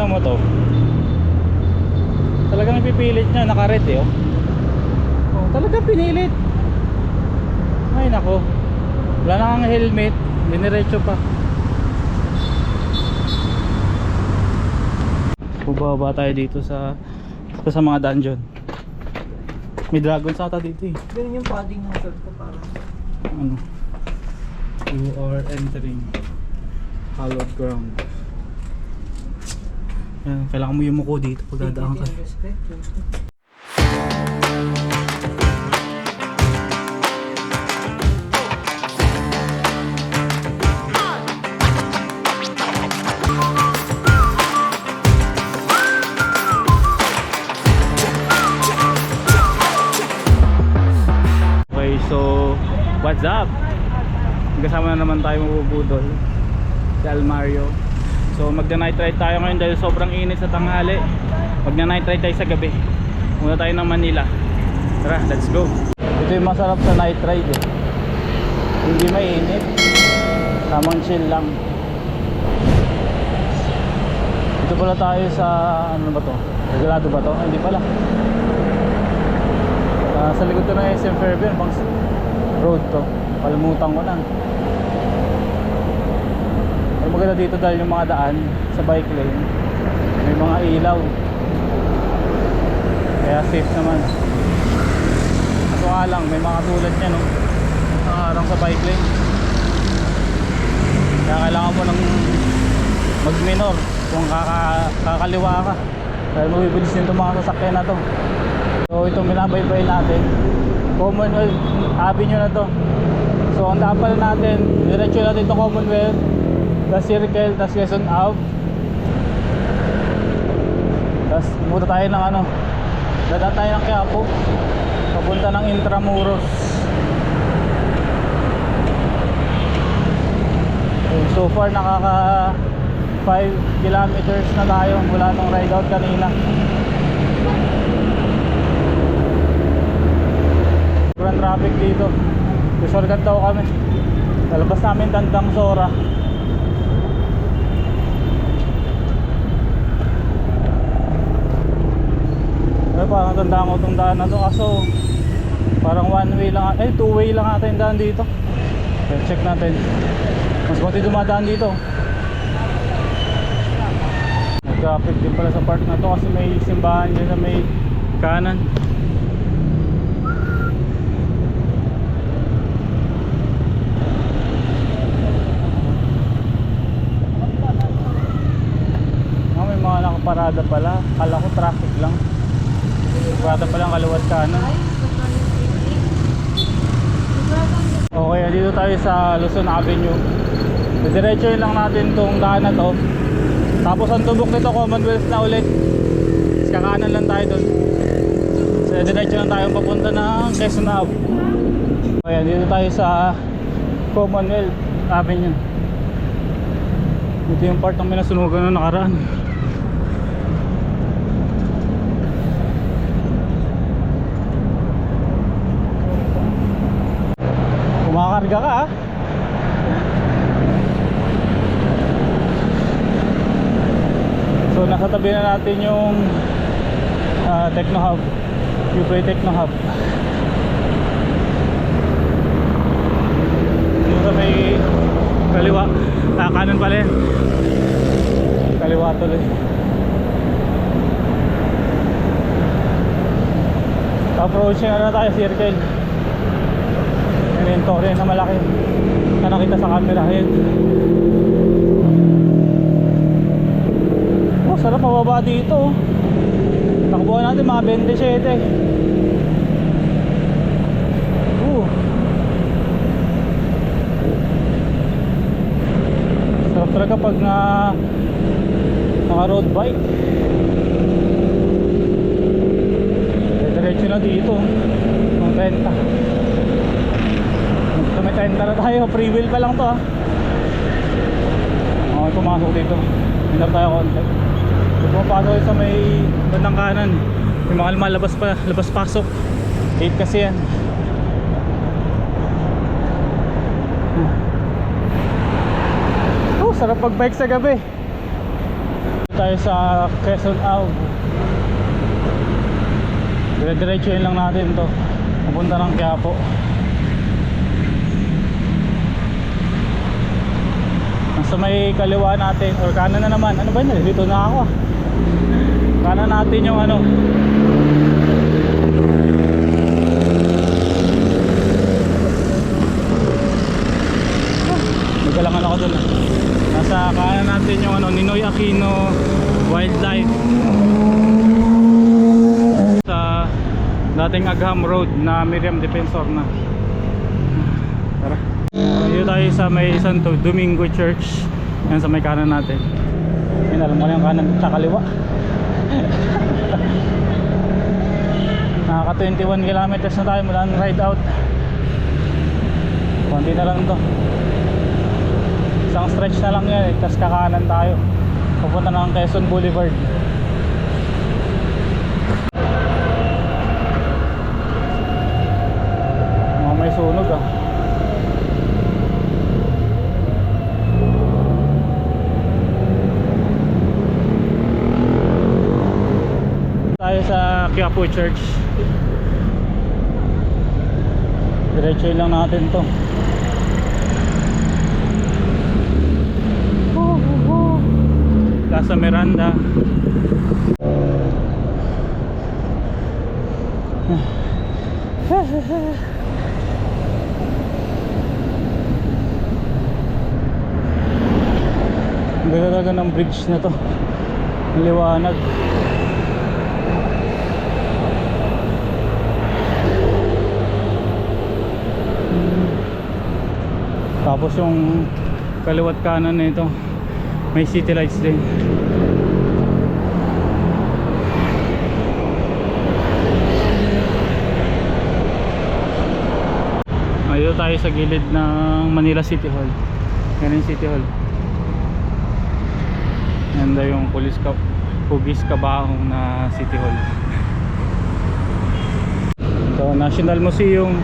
Tingnan mo to. Talagang ipipilit niya, nakaret eh oh. oh talagang pinilit. Ay nako. Wala na kang helmet, diniretso pa. Bubaba tayo dito sa sa, sa mga dungeon. May dragon sa ata dito eh. Ganun yung padding ng shirt ko parang. Ano? You are entering hallowed ground. Yan, kailangan mo yumuko dito pag dadaan ka. Okay, so what's up? Kasama na naman tayo mabubudol si Almario. So magna night ride tayo ngayon dahil sobrang init sa tanghali. Magna night ride tayo sa gabi. Muna tayo ng Manila. Tara, let's go. Ito yung masarap sa night ride eh. Hindi mainit. Tamang chill lang. Ito pala tayo sa ano ba to? Regulado ba to? Ay, hindi pala. Ah, sa likod to ng SM Fairview, pang road to. Palimutan ko na. Maganda dito dahil yung mga daan sa bike lane, may mga ilaw. Kaya safe naman. Kaso nga lang, may mga tulad niya no. Nakaharang sa bike lane. Kaya kailangan mo ng mag-minor kung kaka, kakaliwa ka. Dahil mabibilis din itong mga sasakyan na to. So itong binabaybay natin Commonwealth Avenue na to So ang dapal natin Diretso natin ito Commonwealth The Circle Tapos Quezon Ave Tapos pumunta tayo ng ano Dada tayo ng Quiapo Papunta ng Intramuros Okay, So far nakaka 5 kilometers na tayo mula nung ride out kanina Sobrang traffic dito. Shortcut daw kami. Lalabas namin Tandang Sora. Ay, parang tandaan ko itong daan na to. Kaso, parang one way lang. Eh, two way lang ata yung daan dito. Okay, check natin. Mas konti dumadaan dito. Nag-traffic din pala sa part na to kasi may simbahan dyan sa may kanan. Ah, may mga nakaparada pala. Kala ko traffic lang. Parada pala ang kaliwat kanan. Okay, dito tayo sa Luzon Avenue. Diretso lang natin tong daan na to. Tapos ang tubok nito Commonwealth na ulit. Kakanan lang tayo dun. So diretso lang tayo papunta ng Quezon Ave. Ayan, dito tayo sa Commonwealth Avenue. Ito yung part ng minasunugan na nakaraan. Kumakarga ka ah. So nasa tabi na natin yung uh, Techno Hub. Ubay Techno Hub. Dito sa may kaliwa. Ah, kanan pala yan. Kaliwa tuloy. Approaching ano tayo circle. Inventory na malaki. Na nakita sa camera. Ayan. Oh, sarap mababa dito. oh. Takbuhan natin mga 27. Uh. Sarap talaga pag na naka road bike. Diretso na dito. Ang renta. Renta na tayo. Free wheel pa lang to ah. Okay, pumasok dito. Minor tayo konti. Pumapasok sa may bandang kanan, may mga lumalabas pa, labas pasok. 8 kasi yan. Oh, sarap pag bike sa gabi. tayo sa Quezon Ave. Dire-diretsuhin lang natin to. Pupunta ng Quiapo. Nasa may kaliwa natin or kanan na naman. Ano ba yun? Dito na ako. Kanan natin yung ano. Nagalangan ako dun. ah. Nasa kanan natin yung ano, Ninoy Aquino Wildlife. Sa dating Agham Road na Miriam Defensor na. Dito tayo sa may Santo Domingo Church. Yan sa may kanan natin. Yan, alam na yung kanan sa kaliwa. Nakaka 21 kilometers na tayo mula ng ride out. Konti na lang to. Isang stretch na lang yan eh. Tapos kakanan tayo. Pupunta ng Quezon Boulevard. Mga may sunog ah. Tayo Quiapo Church. Diretso lang natin to. Casa Miranda. Ganda talaga ng bridge na to. Liwanag. Tapos yung kaliwat kanan na ito may city lights din. Ayun tayo sa gilid ng Manila City Hall. Yan yung City Hall. Yan daw yung police ka Hugis Kabaong na City Hall. Ito, National Museum.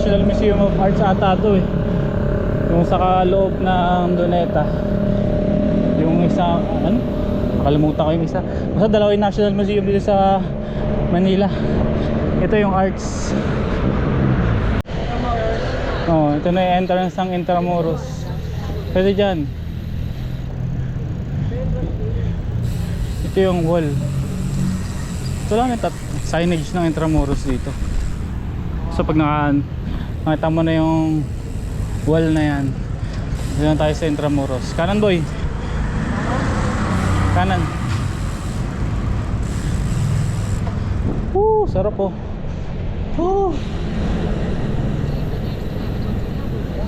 National Museum of Arts ata to eh. Yung sa loob ng Luneta. Yung isa, ano? Nakalimutan ko yung isa. Basta dalawa yung National Museum dito sa Manila. Ito yung arts. Oh, ito na yung entrance ng Intramuros. Pwede dyan. Ito yung wall. Ito lang yung signage ng Intramuros dito. So pag naka, nakita mo na yung wall na yan, dito tayo sa Intramuros. Kanan boy. Kanan. Woo, sarap po. Woo.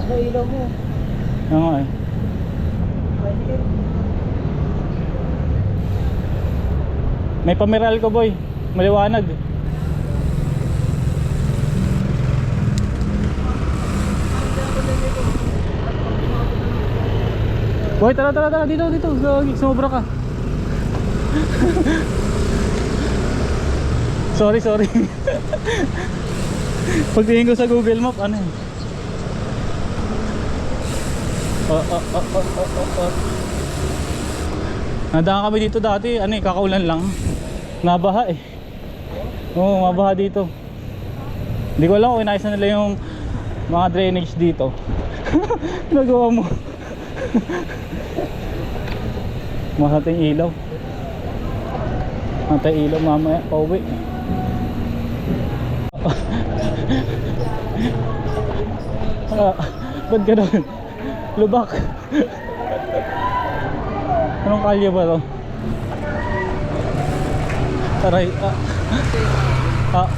Sa ilaw mo. Nga eh. May pameral ko boy. Maliwanag. Boy, tara tara tara dito dito. Gagi, Sumobra ka. sorry, sorry. Pagtingin ko sa Google Map, ano eh. Oh, oh, oh, oh, oh, oh, oh. Nadaan kami dito dati, ano eh, kakaulan lang. Nabaha eh. Oo, mabaha dito. Hindi ko alam kung inayos na nila yung mga drainage dito. Nagawa mo. Mas natin ilaw. Natin ilaw mamaya, pauwi. ah, ba't ganun? Lubak. Anong kalye ba to? Aray, ah. Ah.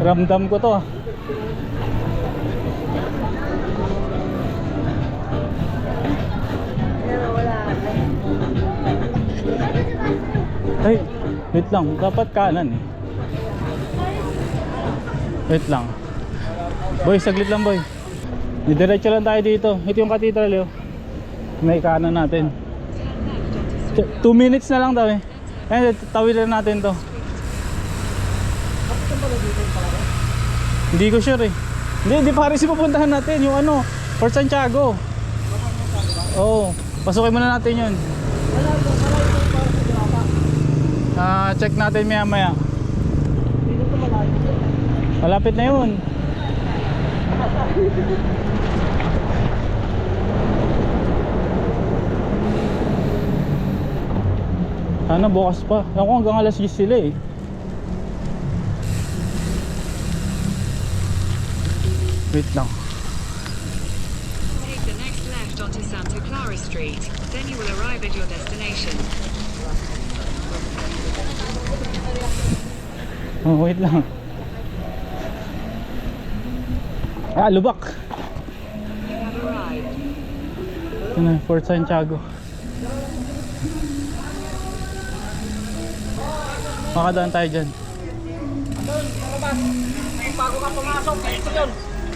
Ramdam ko to ah. Ay, wait lang. Dapat kanan eh. Wait lang. Boy, saglit lang boy. Didiretso lang tayo dito. Ito yung cathedral yo. May kanan natin. 2 minutes na lang daw eh. Ayun, tawid lang natin to. Hindi ko sure eh. Hindi, hindi Paris yung pupuntahan natin. Yung ano, Fort Santiago. Oo. Pasukin muna natin yun. Ah, check natin maya maya. Malapit na yun. Ano, bukas pa. Ako hanggang alas 10 sila eh. Wait lang. Street. Then you will arrive at your destination. Oh, wait lang. Ah, lubak. You have arrived. Ito na, Fort Santiago. Makadaan tayo dyan. Bago ka pumasok, ito yun.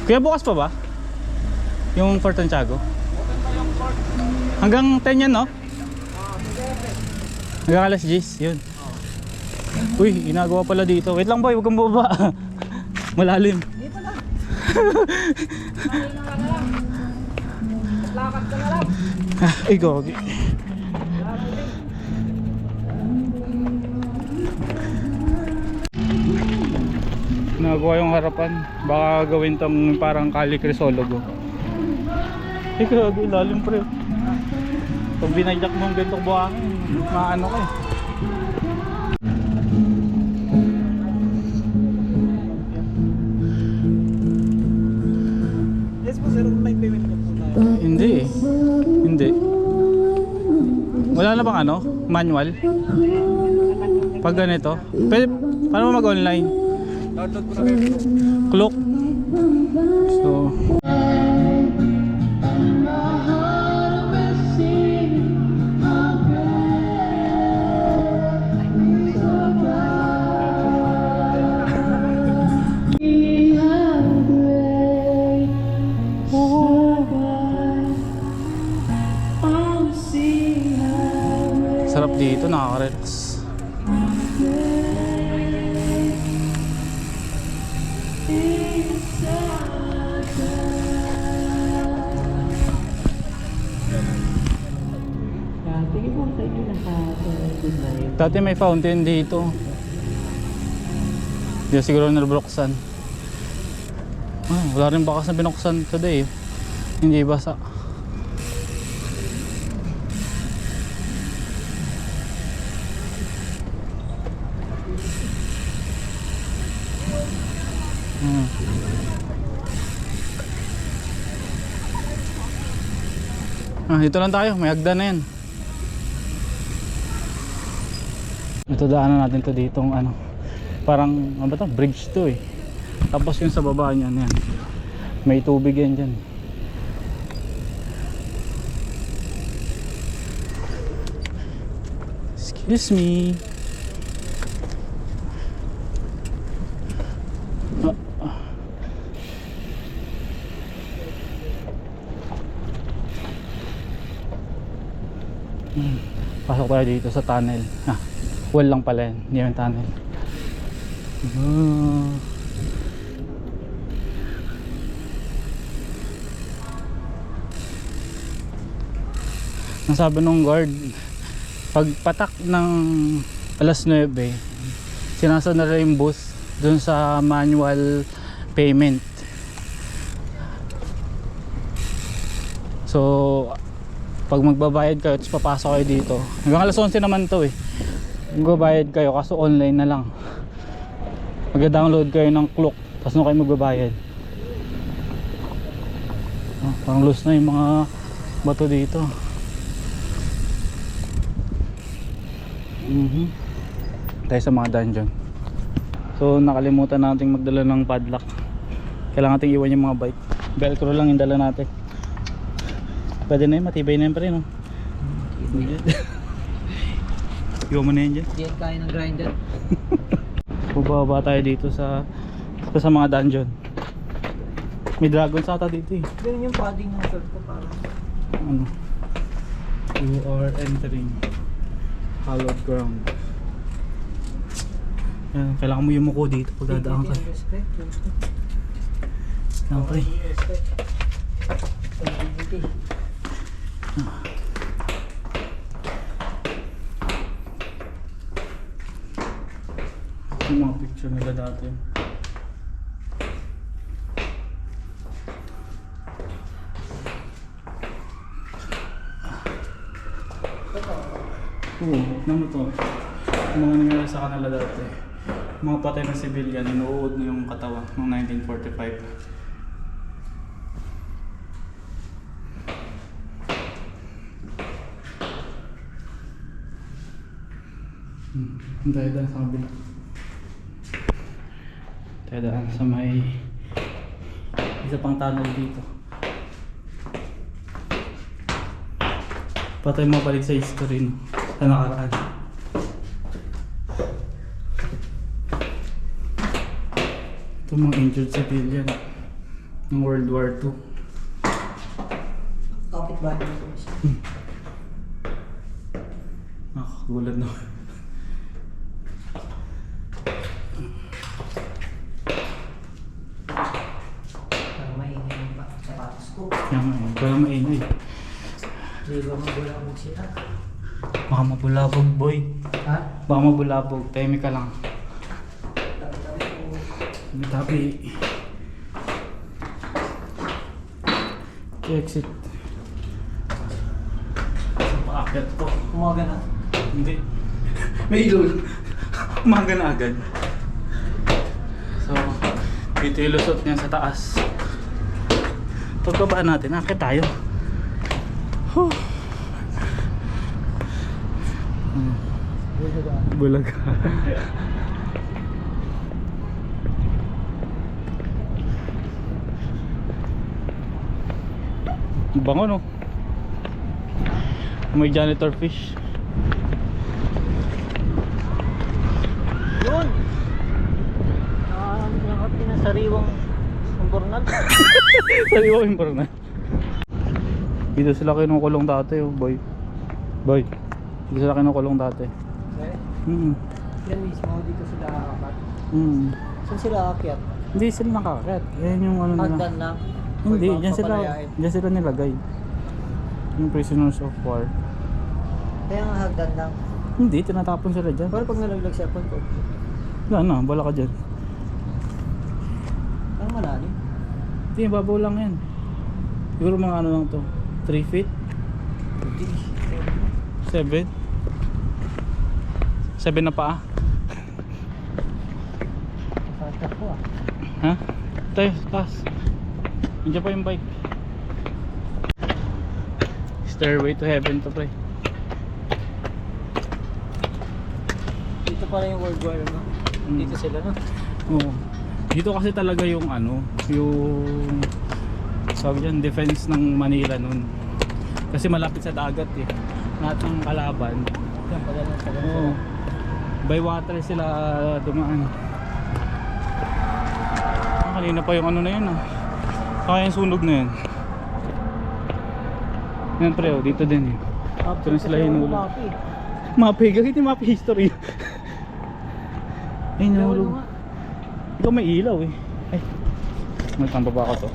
Kuya, bukas pa ba? Yung Fort Santiago? Hanggang 10 yan, no? Hanggang alas 10, yun. Uy, ginagawa pala dito. Wait lang boy, huwag kang baba. Malalim. Dito. Kanina ka na lang. Lakad ka na lang. Ah, Ay, gogi. Nagawa yung harapan. Baka gawin tong parang Kali Crisologo. Ay, gogi, lalim pre. Pag binajak mo ang gantong buhangin, maano ka eh. Yes po sir, online payment na po tayo. Hindi eh. Hindi. Wala na bang ano? Manual? Pag ganito? Pwede, paano mag-online? Download ko na kayo. Clock. Dati may fountain dito. Hindi siguro nabuksan. Ah, wala rin bakas na binuksan today. Hindi basa. Hmm. Ah, dito lang tayo. May hagdan na yan. Ito daanan natin to ditong ano. Parang ano ba to? Bridge to eh. Tapos yung sa baba niyan yan. May tubig yan dyan. Excuse me. Ah. Hmm. Pasok tayo dito sa tunnel. Ah, wall lang pala yan. Hindi yung tunnel. Ah. Ang sabi nung guard, pag patak ng alas 9, sinasa na rin yung bus dun sa manual payment. So, pag magbabayad kayo at papasok kayo dito, hanggang alas 11 naman to eh. Magbabayad kayo kaso online na lang. Mag-download kayo ng clock, tapos nung kayo magbabayad. Oh, parang loose na yung mga bato dito. Mhm. Tayo sa mga dungeon. So nakalimutan nating magdala ng padlock. Kailangan nating iwan yung mga bike. Velcro lang yung dala natin. Pwede na yun, matibay na yun pa rin. Oh. Iwan mo na yun dyan. Hindi yan kaya ng grinder. Bubaba tayo dito sa sa mga dungeon. May dragon sa ata dito eh. Ganun yung padding ng shirt ko parang. Ano? You are entering hallowed ground. Yan, kailangan mo yumuko dito pag dadaan ka. Yan pre. Respect. LGBT. Yung mga picture nila dati. Oo, ano to? Mga nangyari sa kanila dati. Mga patay na civilian, inuud na yung katawan noong 1945. Hmm, dahil dahil sa kabila. Tayo daan sa may isa pang tunnel dito. Patay mo balik sa history no? Sa nakaraan. Ito mga injured civilian ng World War II. Kapit ba ito siya? Nakakagulat ba magulabog sila? Baka mabulabog boy. Ha? Baka mabulabog. Tahimik ka lang. Tabi-tabi ko. Tapi exit. Paakyat ko. Umaga na. Hindi. May ilaw. Umaga na agad. So, dito yung lusot niya sa taas. Pagbaba natin, akit tayo. Huh. Hmm, Bulaga. Bango no? May janitor fish. Yun! Ah, yung pinasariwang umbornal. Sariwa yung na. Dito sila kinukulong dati oh, boy. Boy. Dito sila kinukulong dati. Hmm. Yan mismo, dito sila akat. Hmm. Saan sila akyat? Hindi sila nakakakat. Yan yung ano nila. Hagdan lang. Hindi, dyan sila, dyan sila nilagay. Yung prisoners of war. Kaya nga hagdan lang. Hindi, tinatapon sila dyan. Pero pag nalaglag siya, punto. Wala na, bala ka dyan. Ang malalim. Hindi, babaw lang yan. Siguro mga ano lang to. 3 feet? 7? 7 na paa? Kata ko ah. Ha? Tayo, taas. Nandiyan pa yung bike. Stairway to heaven to pre. Dito pala yung World War, no? Mm. Dito sila, no? Oo. Dito kasi talaga yung ano, yung sabi dyan, defense ng Manila nun. Kasi malapit sa dagat eh. Lahat ng kalaban. Yan pala lang. Oo. By water sila dumaan. Ah, kanina pa yung ano na yun ah. Kaya yung sunog na yun. Yan pre, oh, dito din eh. Ito na sila hinulog. Mapi. Gagawin yung mapi history. Ay, nahulog. Ikaw may ilaw eh. Ay. May pambaba ko to.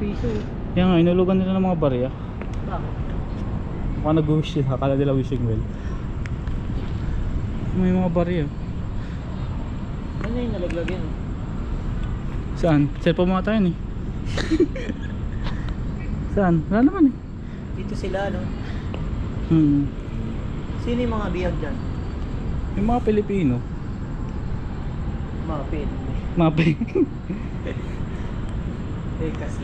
Piso. Yan nga, inulugan nila ng mga barya. Bakit? Baka nag-wish sila, akala nila wishing well. May mga barya. Ano yung nalaglag yan? Saan? Cellphone mga tayo eh. Saan? Wala naman eh. Dito sila, no? Hmm. Sino yung mga biyag dyan? Yung mga Pilipino. Mga pin. Mga Pi- Eh, kasi.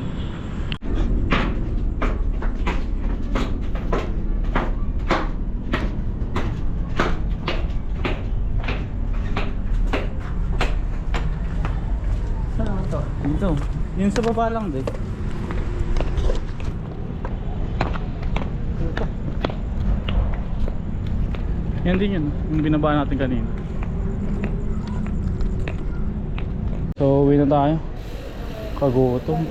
Saan naman to? Dito. Yung sa baba lang din. Yan din yun. Yung binaba natin kanina. So, uwi na tayo. Kagutom.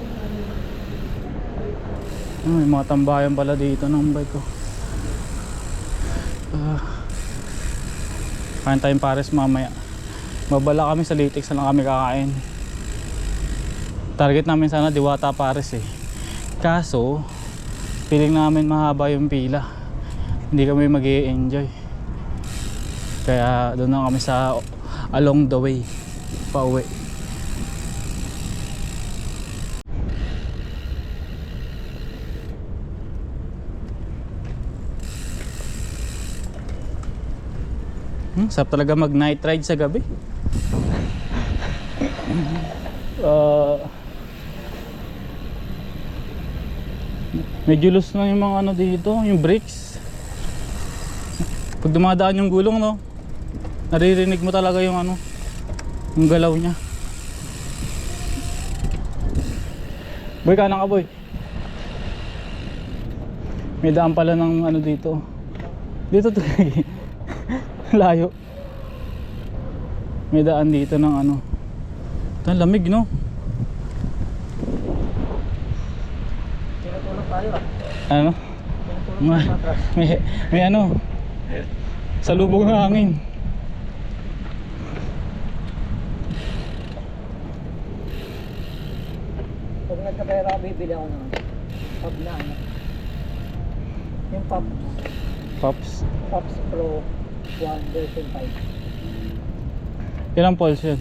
Ah, may mga tambayan pala dito ng bike ko. Ah. kain tayong pares mamaya. Babala kami sa latex na lang kami kakain. Target namin sana Diwata Paris eh. Kaso, feeling namin mahaba yung pila. Hindi kami mag enjoy Kaya doon na kami sa along the way. Pauwi. Hmm, sarap talaga mag night ride sa gabi. uh, medyo loose na yung mga ano dito, yung brakes. Pag dumadaan yung gulong, no, naririnig mo talaga yung ano, yung galaw niya. Boy, kanan ka boy. May daan pala ng ano dito. Dito to. Layo. May daan dito ng ano. Ito lamig no. Tinutulog tayo ah. Ano? May, may, may ano. Salubog ng hangin. Pag nagkapera ako, bibili ako ng pop na ano. Yung pop, Pops. Pops Pro 1 version 5. Ilang poles yun?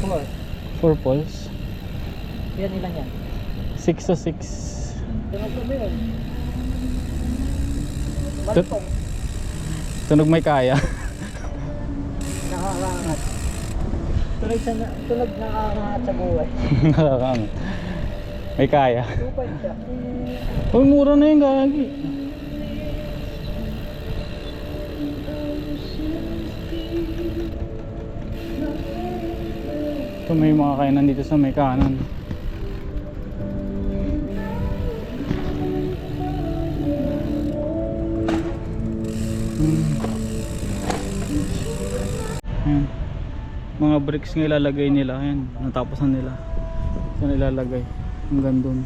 4. 4 poles. Yan ilan yan? 6 to 6. Tunog ba yun? Bantong. Tunog may kaya. Nakakangat. Tunog, sa, tunog nakakangat sa buhay. Nakakaangat. may kaya. 2.5 siya. Uy, mura na yung gagi. Ito may mga kainan dito sa may kanan. Mga bricks nga ilalagay nila. Ayan, natapos na nila. Saan ilalagay? Hanggang dun.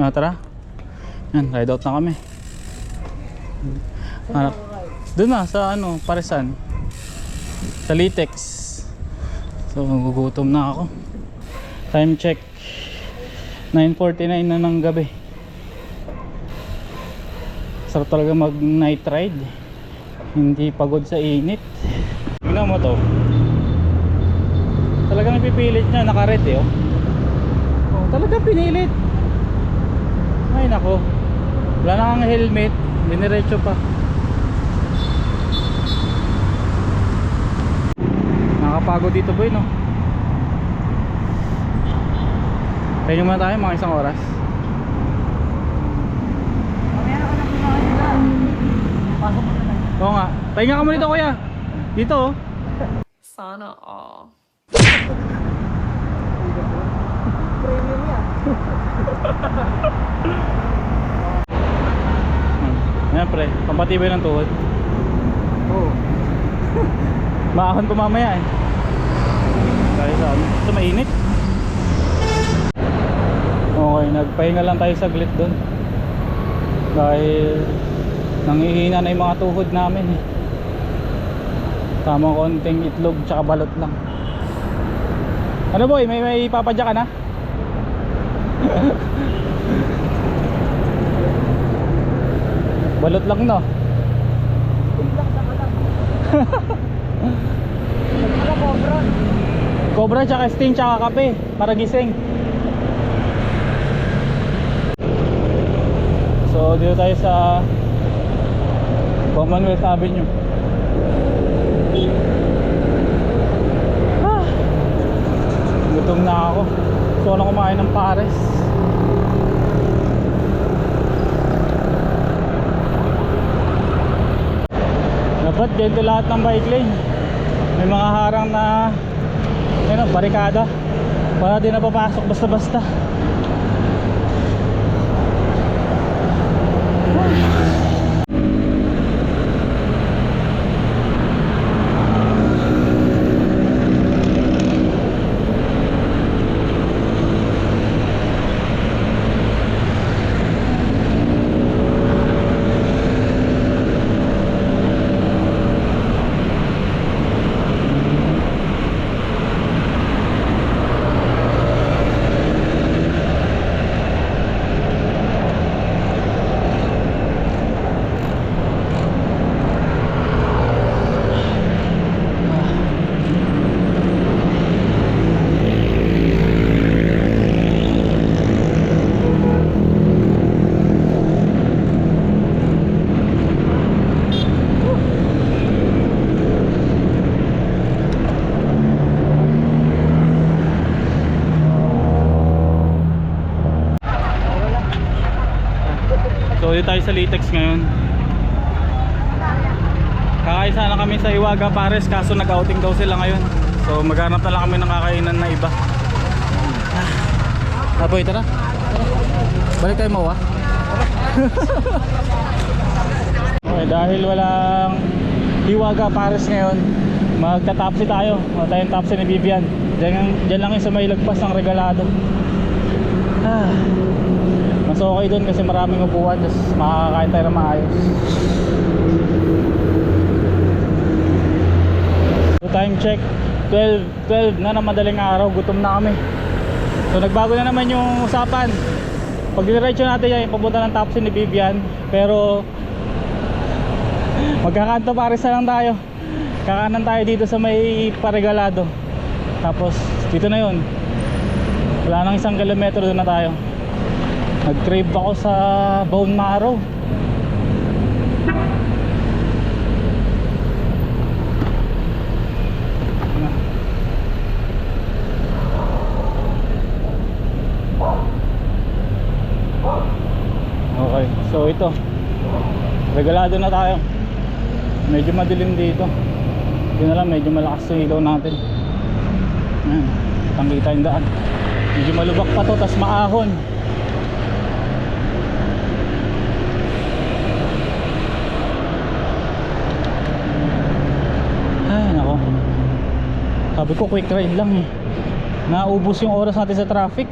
Ah, tara. Yan, ride out na kami. Hanap. Doon na, sa ano, Parisan. Sa Litex. So, gugutom na ako. Time check. 9.49 na ng gabi. Sarap talaga mag night ride. Hindi pagod sa init. Tingnan mo to. Talagang ipipilit niya, naka-red eh oh. Oh, talaga pinilit. Ay nako. Wala na kang helmet, diniretso pa. Nakakapagod dito boy no. Kaya muna tayo mga isang oras. Pasok. Oo nga. Pahinga ka muna dito kuya. Dito oh. Sana all. Premium yan. Ayan pre, pampatibay ng tuhod. Oo. Maahon ko mamaya eh. Dahil sa ano, sa mainit. Okay, nagpahinga lang tayo saglit doon. Dahil nangihina na yung mga tuhod namin eh. Tamang konting itlog tsaka balot lang. Ano boy, may may papadya ka na? balot lang no. Cobra. Cobra tsaka sting tsaka kape para gising. So dito tayo sa Commonwealth Avenue. Ah, gutom na ako. Gusto ko na kumain ng pares. Dapat dito lahat ng bike lane. May mga harang na ano, barikada. Para di na papasok basta-basta. So tayo sa Litex ngayon. Kakain sana kami sa Iwaga Pares kaso nag-outing daw sila ngayon. So maghanap na lang kami ng kakainan na iba. Ah, boy, tara. Balik tayo ah. okay, dahil walang Iwaga Pares ngayon, magta-tapsi tayo. O tayong tapsi ni Vivian. Diyan, diyan lang yung sa may lagpas ng regalado. Ah. Mas okay doon kasi maraming upuan Tapos makakakain tayo ng maayos. So time check. 12, 12 na na madaling araw Gutom na kami. So nagbago na naman yung usapan. Pag diretso natin yan Papunta ng Tapsin ni Vivian. Pero Magkakanto pares na lang tayo. Kakanan tayo dito sa may paregalado. Tapos dito na yun. Wala nang isang kilometro doon na tayo Nag-crave ako sa bone marrow. Okay, so ito. Regalado na tayo. Medyo madilim dito. Hindi na lang, medyo malakas yung ilaw natin. Ayan, kitang-kita yung daan. Medyo malubak pa to, tas maahon. Ay, nako. Sabi ko quick ride lang. Naubos yung oras natin sa traffic.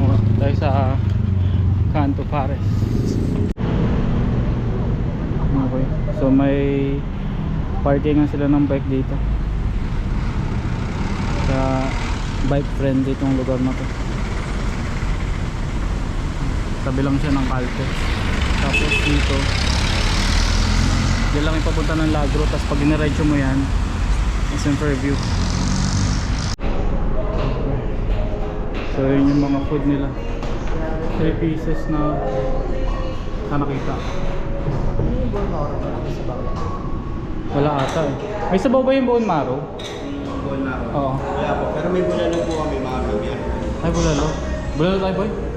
Oh, tayo sa Canto Pares. Okay. So may parkingan sila ng bike dito sa bike friendly itong lugar na to tabi lang siya ng Caltex tapos dito dyan lang ipapunta ng Lagro tapos pag iniretso mo yan is in Fairview so yun yung mga food nila 3 pieces na na nakita wala ata eh may sabaw ba yung bone marrow? Bone marrow. oo Kaya po, pero may bulalo po kami mga bibyan. Ay, bulalo. Bulalo tayo, boy.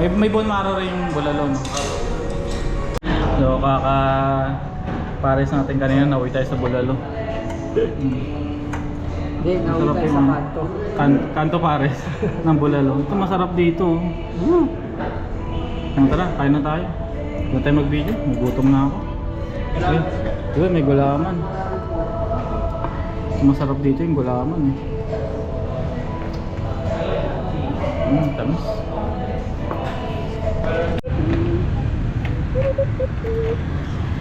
May, may bone marrow rin yung bulalo, no? So, kaka pares natin kanina, nauwi tayo sa bulalo. Mm. Hindi, nauwi tayo sa kanto. Kan kanto pares ng bulalo. Ito masarap dito. Woo! Ano, tara, kain na tayo. Doon tayo mag-video. Nagutom na ako. Ay, diba, may gulaman. Masarap dito yung gulaman eh. Mm, tamis.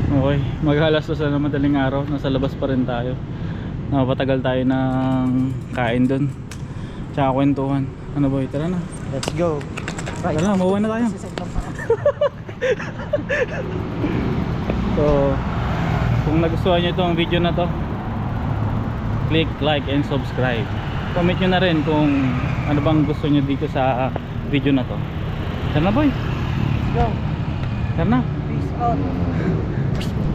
Okay, maghalas sa na madaling araw. Nasa labas pa rin tayo. Napatagal tayo ng kain doon. Tsaka kwentuhan. Ano boy, tara na. Let's go. Tara na, mauwi na tayo. So, kung nagustuhan nyo itong video na to, click like and subscribe. Comment nyo na rin kung ano bang gusto nyo dito sa video na to. Tara na boy, Let's go. tara na. Peace out.